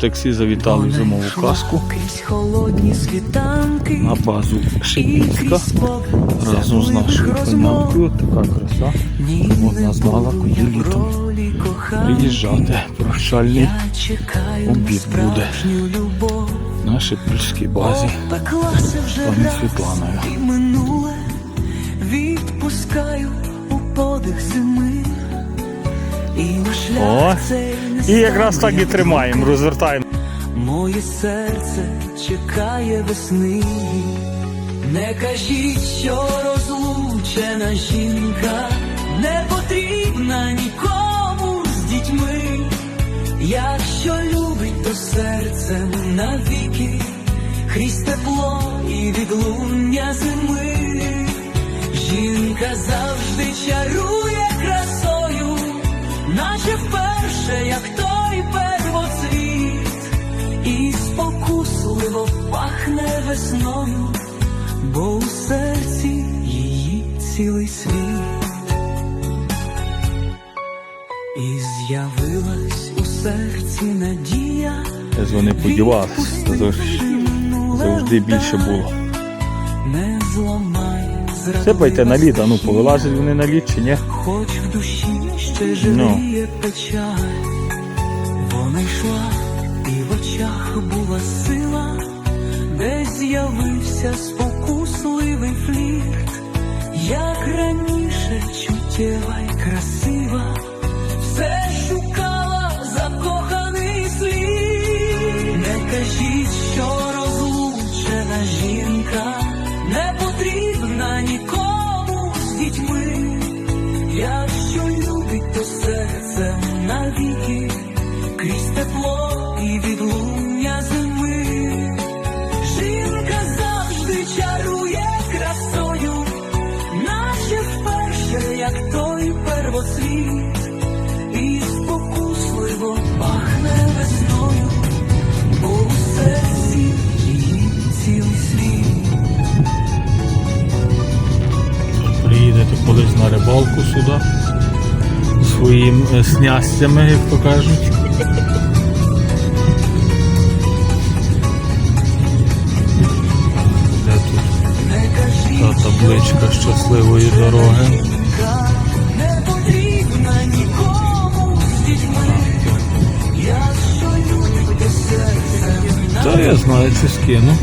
таксі завітали в зимову казку на базу спогади разом з нашою розмов. Така краса. Вона знала, куди літом приїжджати. Прощальний обід буде. справжню любов. на Шипільській базі. Вже Пані Світланою. О, І якраз так і тримаємо, розвертаємо. Моє серце чекає весни. Не кажіть, що розлучена жінка не потрібна нікому з дітьми. Якщо любить, то серцем навіки, крізь тепло і відлуння зими. Жінка завжди чарує і спокусливо пахне весною, бо у серці її цілий світ. І з'явилась у серці надія. Вони подівалися. Завжди, завжди більше було. Не зламай Сипайте на лід, а ну повилазять вони на лід чи ні? Хоч в душі ще Ну. живіє печаль, вона йшла, очах була сила, де з'явився спокусливий флірт, як раніше чуттєва й красива, все шукала закоханий слід. Не кажіть, що розлучена жінка не потрібна нікому з дітьми. Якщо любить, то серце навіки, крізь тепло і відлуння зими. Жінка завжди чарує красою, наче вперше, як той первоцвіт, і спокусливо пахне весною, бо у серці її цілий. Приїдете колись на рибалку сюди своїм е, снястями, як то кажуть. Табличка щасливої дороги? Та я знаю, чи скину.